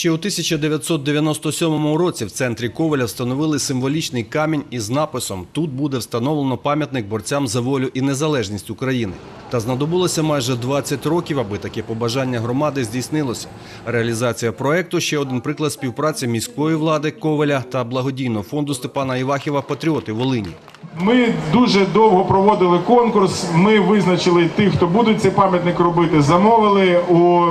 Ще у 1997 році в центрі Коваля встановили символічний камінь із написом «Тут буде встановлено пам'ятник борцям за волю і незалежність України». Та знадобилося майже 20 років, аби таке побажання громади здійснилося. Реалізація проекту – ще один приклад співпраці міської влади Коваля та благодійного фонду Степана Івахіва «Патріоти Волині». Ми дуже довго проводили конкурс. Ми визначили тих, хто будуть цей пам'ятник робити. Замовили у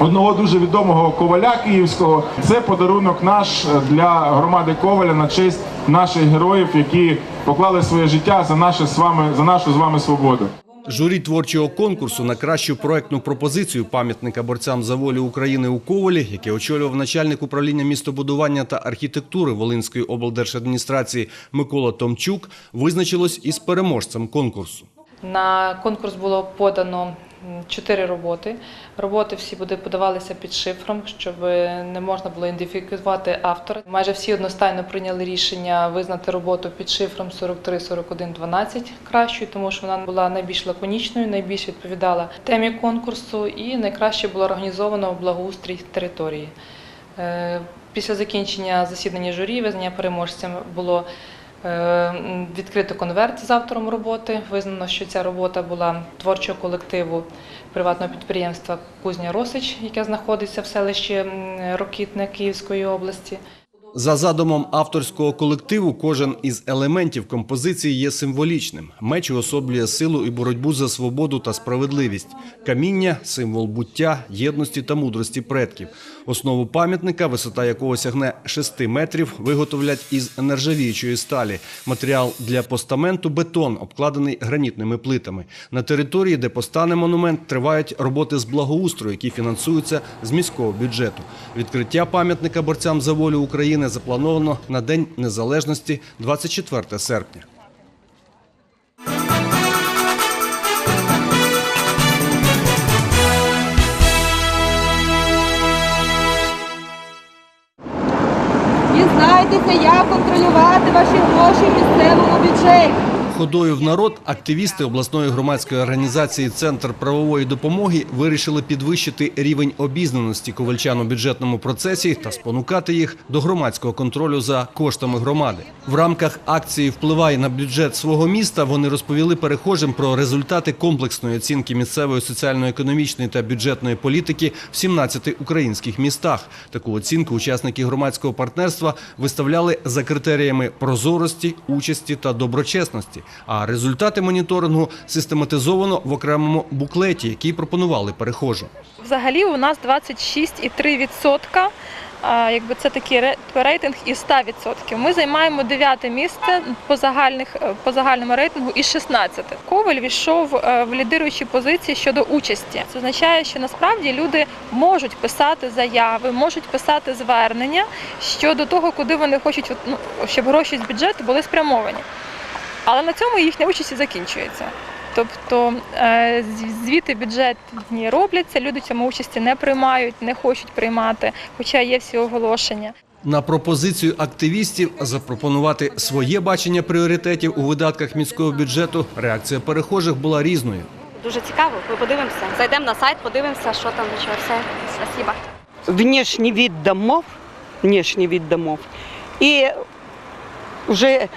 одного дуже відомого коваля київського. Це подарунок наш для громади Коваля на честь наших героїв, які поклали своє життя за наше з вами за нашу з вами свободу. Журі творчого конкурсу на кращу проектну пропозицію пам'ятника борцям за волю України у Ковалі, яке очолював начальник управління містобудування та архітектури Волинської облдержадміністрації Микола Томчук, визначилось із переможцем конкурсу. На конкурс було подано чотири роботи. Роботи всі буде подавалися під шифром, щоб не можна було ідентифікувати автора. Майже всі одностайно прийняли рішення визнати роботу під шифром 43-41-12 кращою, тому що вона була найбільш лаконічною, найбільш відповідала темі конкурсу і найкраще було організовано благоустрій території. Е, Після закінчення засідання журі, визнання переможцем було відкрито конверт з автором роботи. Визнано, що ця робота була творчого колективу приватного підприємства Кузня Росич, яке знаходиться в селищі Рокітне Київської області. За задумом авторського колективу, кожен із елементів композиції є символічним. Меч уособлює силу і боротьбу за свободу та справедливість. Каміння символ буття, єдності та мудрості предків. Основу пам'ятника, висота якого сягне 6 метрів, виготовлять із нержавіючої сталі. Матеріал для постаменту бетон, обкладений гранітними плитами. На території, де постане монумент, тривають роботи з благоустрою, які фінансуються з міського бюджету. Відкриття пам'ятника борцям за волю України заплановано на День Незалежності 24 серпня. Дізнайтеся, як контролювати ваші гроші в місцевому бюджеті. Ходою в народ активісти обласної громадської організації Центр правової допомоги вирішили підвищити рівень обізнаності ковальчан у бюджетному процесі та спонукати їх до громадського контролю за коштами громади. В рамках акції Впливай на бюджет свого міста вони розповіли перехожим про результати комплексної оцінки місцевої соціально-економічної та бюджетної політики в 17 українських містах. Таку оцінку учасники громадського партнерства виставляли за критеріями прозорості, участі та доброчесності. А результати моніторингу систематизовано в окремому буклеті, який пропонували перехожим. Взагалі у нас 26,3%. Якби це такий рейтинг із 100%. Ми займаємо дев'яте місце по загальних е, по загальному рейтингу із 16. Коваль війшов е, в лідируючі позиції щодо участі. Це означає, що насправді люди можуть писати заяви, можуть писати звернення щодо того, куди вони хочуть, ну, щоб гроші з бюджету були спрямовані. Але на цьому їхня участь і закінчується. Тобто е, звіти бюджетні робляться, люди в цьому участі не приймають, не хочуть приймати, хоча є всі оголошення. На пропозицію активістів запропонувати своє бачення пріоритетів у видатках міського бюджету реакція перехожих була різною. Дуже цікаво, ми подивимося. Зайдемо на сайт, подивимося, що там до чого. Все, спасибо. внешний вид домов, внешний вид домов, і вже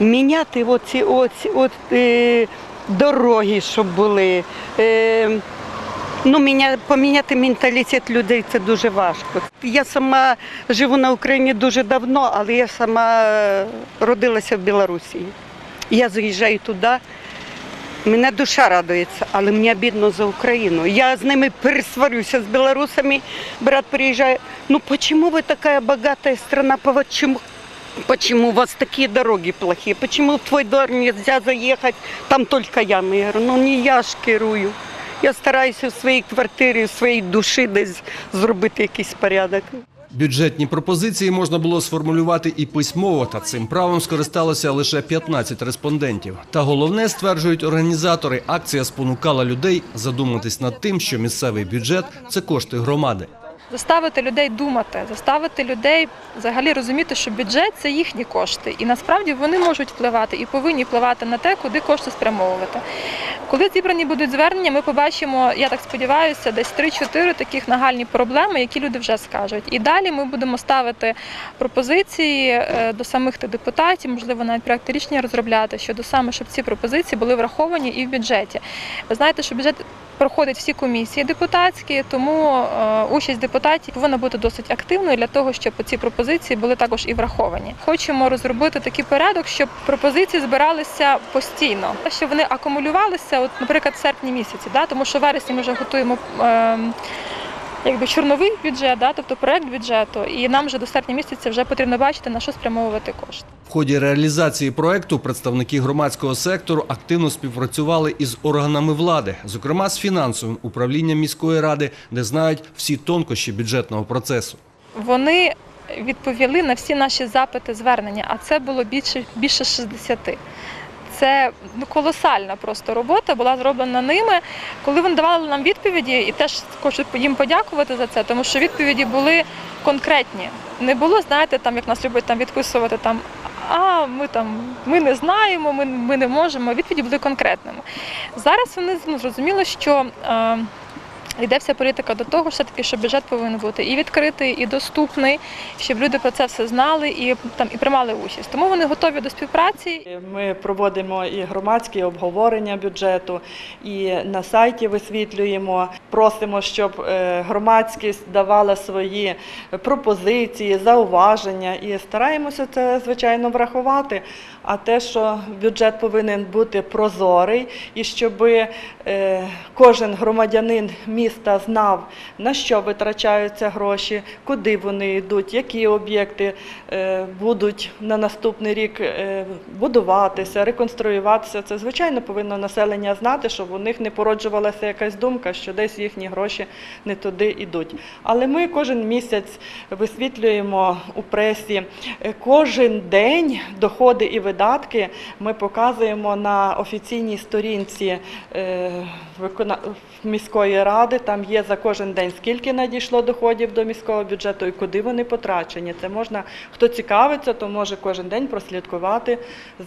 міняти оці, оці, от, е, дороги, щоб були. Е, ну, міня, поміняти менталітет людей це дуже важко. Я сама живу на Україні дуже давно, але я сама родилася в Білорусі. Я заїжджаю туди. Мене душа радується, але мені обідно за Україну. Я з ними пересварюся з білорусами. Брат приїжджає. Ну почему ви така багата страна? Почему у вас такі дороги плохі? Почему в твій двор нельзя заїхати? Там тільки ями. Я говорю, ну не я ж керую. Я стараюся в своїй квартирі, в своїй душі десь зробити якийсь порядок. Бюджетні пропозиції можна було сформулювати і письмово, та цим правом скористалося лише 15 респондентів. Та головне, стверджують організатори, акція спонукала людей задуматись над тим, що місцевий бюджет це кошти громади. Заставити людей думати, заставити людей взагалі розуміти, що бюджет це їхні кошти, і насправді вони можуть впливати і повинні впливати на те, куди кошти спрямовувати. Коли зібрані будуть звернення, ми побачимо, я так сподіваюся, десь 3-4 таких нагальні проблеми, які люди вже скажуть. І далі ми будемо ставити пропозиції е, до самих депутатів, можливо, навіть проекти рішення розробляти щодо саме, щоб ці пропозиції були враховані і в бюджеті. Ви знаєте, що бюджет проходить всі комісії депутатські, тому е, участь депутатів повинна бути досить активною для того, щоб ці пропозиції були також і враховані. Хочемо розробити такий порядок, щоб пропозиції збиралися постійно, щоб вони акумулювалися, от, наприклад, в серпні місяці, да, тому що вересні ми вже готуємо. Е, Якби чорновий бюджет, да, тобто проект бюджету, і нам вже до серпня місяця вже потрібно бачити на що спрямовувати кошти. В ході реалізації проекту представники громадського сектору активно співпрацювали із органами влади, зокрема з фінансовим управлінням міської ради, де знають всі тонкощі бюджетного процесу. Вони відповіли на всі наші запити звернення, а це було більше більше 60. Це ну, колосальна просто робота була зроблена ними. Коли вони давали нам відповіді, і теж хочу їм подякувати за це, тому що відповіді були конкретні. Не було, знаєте, там як нас люблять там відписувати там. А ми там ми не знаємо, ми, ми не можемо. Відповіді були конкретними. Зараз вони ну, зрозуміли, що е, йде вся політика до того, все таки, що бюджет повинен бути і відкритий, і доступний, щоб люди про це все знали і там і приймали участь. Тому вони готові до співпраці. Ми проводимо і громадські обговорення бюджету, і на сайті висвітлюємо. Просимо, щоб е, громадськість давала свої пропозиції, зауваження, і стараємося це звичайно врахувати. А те, що бюджет повинен бути прозорий, і щоб кожен громадянин міста знав, на що витрачаються гроші, куди вони йдуть, які об'єкти е, будуть на наступний рік е, будуватися, реконструюватися. Це звичайно повинно населення знати, щоб у них не породжувалася якась думка, що десь їхні гроші не туди йдуть. Але ми кожен місяць висвітлюємо у пресі е, кожен день доходи і видатки. Ми показуємо на офіційній сторінці міської ради. Там є за кожен день скільки надійшло доходів до міського бюджету і куди вони потрачені. Це можна, хто цікавиться, то може кожен день прослідкувати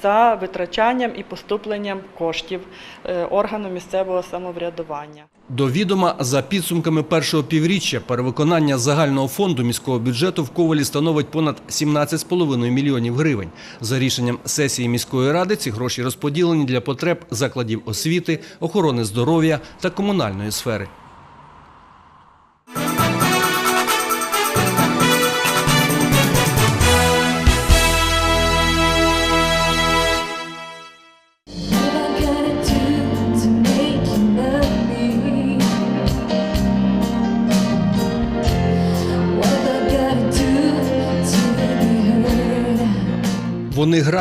за витрачанням і поступленням коштів е, органу місцевого самоврядування. До відома за підсумками першого півріччя перевиконання загального фонду міського бюджету в Ковалі становить понад 17,5 мільйонів гривень. За рішенням сесії міської ради ці гроші розподілені для потреб закладів освіти, охорони здоров'я та комунальної сфери.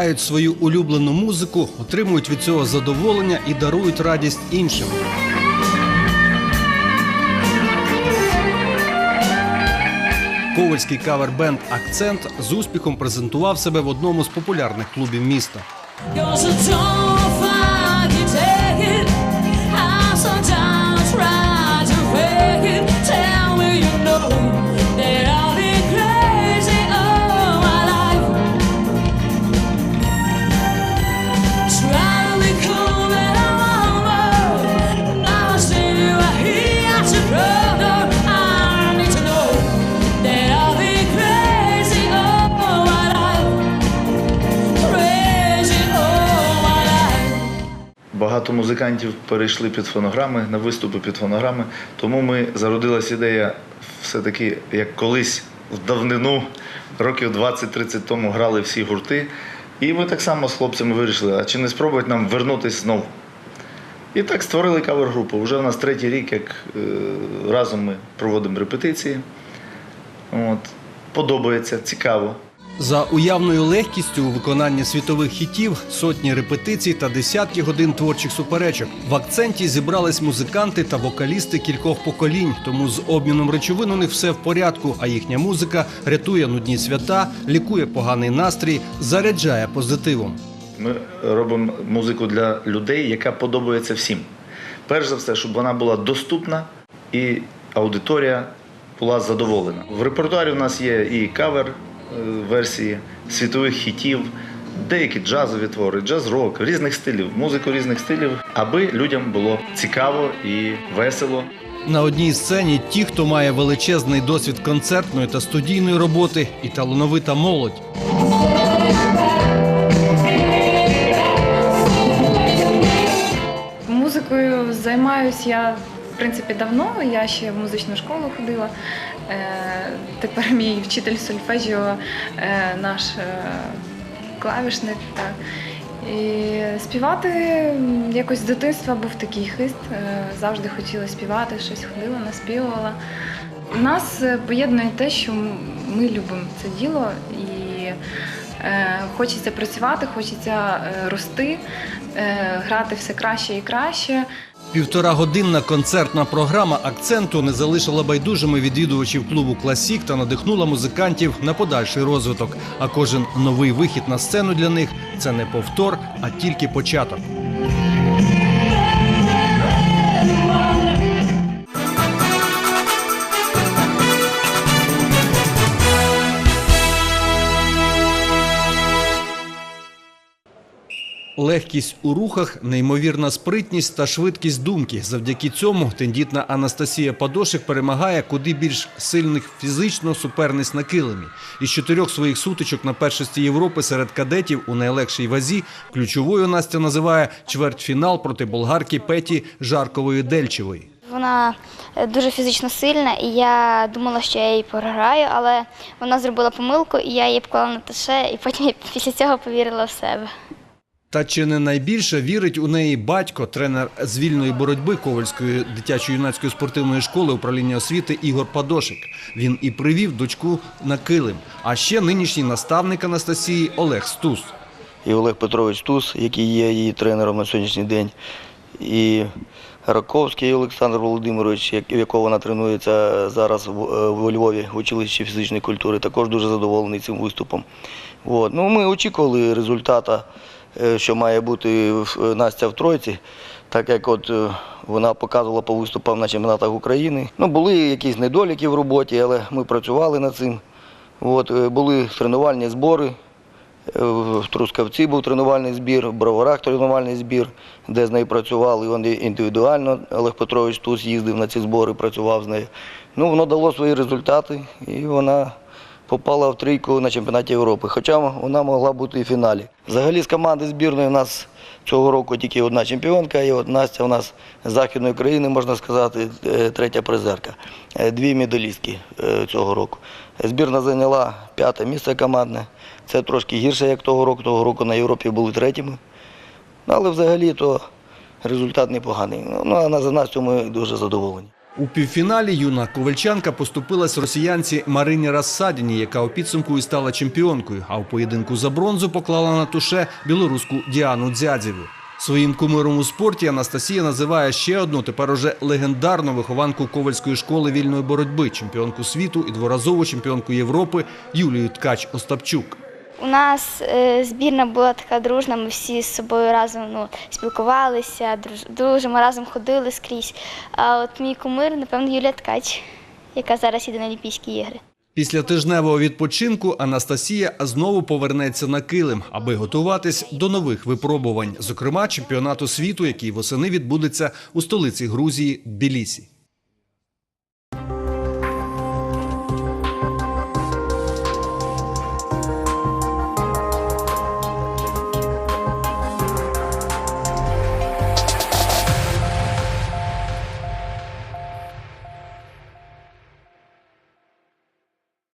Грають свою улюблену музику, отримують від цього задоволення і дарують радість іншим. Ковальський кавер-бенд Акцент з успіхом презентував себе в одному з популярних клубів міста. Багато музикантів перейшли під фонограми на виступи під фонограми. Тому ми зародилась ідея все-таки, як колись в давнину, років 20-30 тому грали всі гурти. І ми так само з хлопцями вирішили, а чи не спробувати нам вернутися знову. І так створили кавер-групу. Вже у нас третій рік, як е, разом ми проводимо репетиції. От. Подобається, цікаво. За уявною легкістю у виконанні світових хітів, сотні репетицій та десятки годин творчих суперечок. В акценті зібрались музиканти та вокалісти кількох поколінь. Тому з обміном речовин у них все в порядку. А їхня музика рятує нудні свята, лікує поганий настрій, заряджає позитивом. Ми робимо музику для людей, яка подобається всім. Перш за все, щоб вона була доступна і аудиторія була задоволена. В репертуарі у нас є і кавер версії світових хітів, деякі джазові твори, джаз-рок, різних стилів, музику різних стилів, аби людям було цікаво і весело. На одній сцені ті, хто має величезний досвід концертної та студійної роботи, і талановита молодь. Музикою займаюся я принципі давно. Я ще в музичну школу ходила. Е, Тепер мій вчитель сольфеджіо е, наш е, клавішник. І співати якось з дитинства був такий хист. Завжди хотіла співати, щось ходила, наспівувала. Нас поєднує те, що ми любимо це діло і хочеться працювати, хочеться рости, грати все краще і краще. Півторагодинна концертна програма акценту не залишила байдужими відвідувачів клубу Класік та надихнула музикантів на подальший розвиток. А кожен новий вихід на сцену для них це не повтор, а тільки початок. Легкість у рухах, неймовірна спритність та швидкість думки. Завдяки цьому тендітна Анастасія Падошик перемагає куди більш сильних фізично суперниць на килимі. Із чотирьох своїх сутичок на першості Європи серед кадетів у найлегшій вазі ключовою Настя називає чвертьфінал проти болгарки Петі Жаркової Дельчевої. Вона е, дуже фізично сильна, і я думала, що я її програю, але вона зробила помилку, і я її поклала на таше, і потім після цього повірила в себе. Та чи не найбільше вірить у неї батько, тренер з вільної боротьби Ковальської дитячо-юнацької спортивної школи управління освіти Ігор Падошик. Він і привів дочку на килим. А ще нинішній наставник Анастасії Олег Стус. і Олег Петрович Тус, який є її тренером на сьогоднішній день, і Раковський Олександр Володимирович, в якого вона тренується зараз в, е, Львові в училищі фізичної культури, також дуже задоволений цим виступом. Ну, ми очікували результата, е, що має бути Настя в тройці, так як от е, вона показувала по виступам на чемпіонатах України. Ну, були якісь недоліки в роботі, але ми працювали над цим. От, е, були тренувальні збори. Е, В Трускавці був тренувальний збір, в Броварах тренувальний збір, де з нею працювали. Вони індивідуально. Олег Петрович Туз їздив на ці збори, працював з нею. Ну, воно дало свої результати, і вона попала в трійку на чемпіонаті Європи. Хоча вона могла бути і в фіналі. Взагалі з команди збірної у нас цього року тільки одна чемпіонка, і от Настя у нас з Західної країни, можна сказати, е, третя призерка. Е, Дві медалістки е, цього року. Збірна зайняла п'яте місце командне. Це трошки гірше, як того року. Того року на Європі були третіми. Ну, Але взагалі то результат непоганий. Ну, а на- за Настю ми дуже задоволені. У півфіналі юна ковальчанка поступилась росіянці Марині Рассадіні, яка у підсумку і стала чемпіонкою. А у поєдинку за бронзу поклала на туше білоруську Діану Дзядзєву. Своїм кумиром у спорті Анастасія називає ще одну тепер уже легендарну вихованку ковальської школи вільної боротьби, чемпіонку світу і дворазову чемпіонку Європи Юлію Ткач Остапчук. У нас е, збірна була така дружна, ми всі з собою разом ну, спілкувалися, друж, разом ходили скрізь. А от мій кумир, напевно, Юлія Ткач, яка зараз іде на Олімпійські ігри. Після тижневого відпочинку Анастасія знову повернеться на килим, аби готуватись до нових випробувань, зокрема чемпіонату світу, який восени відбудеться у столиці Грузії Тбілісі.